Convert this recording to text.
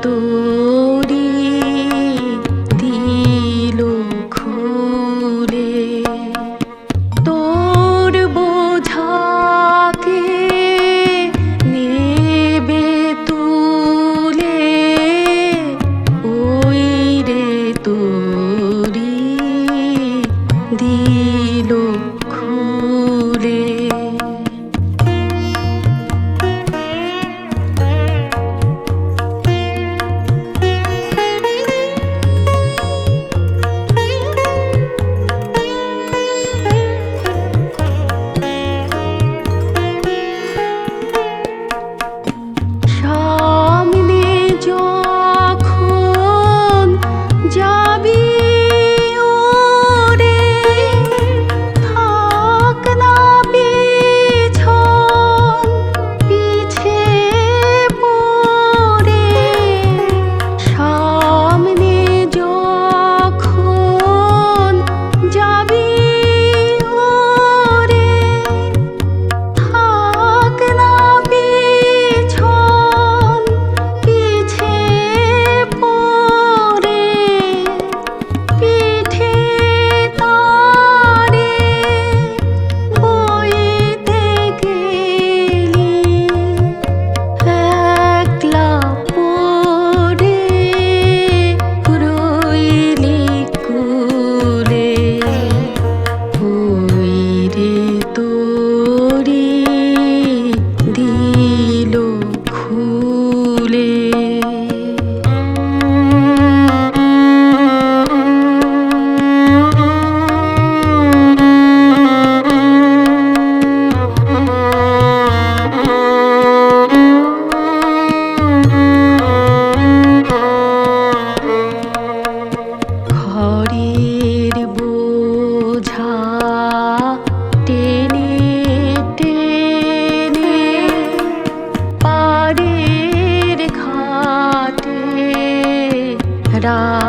度。বোঝা টেনে টেনে পারের ঘাটে রা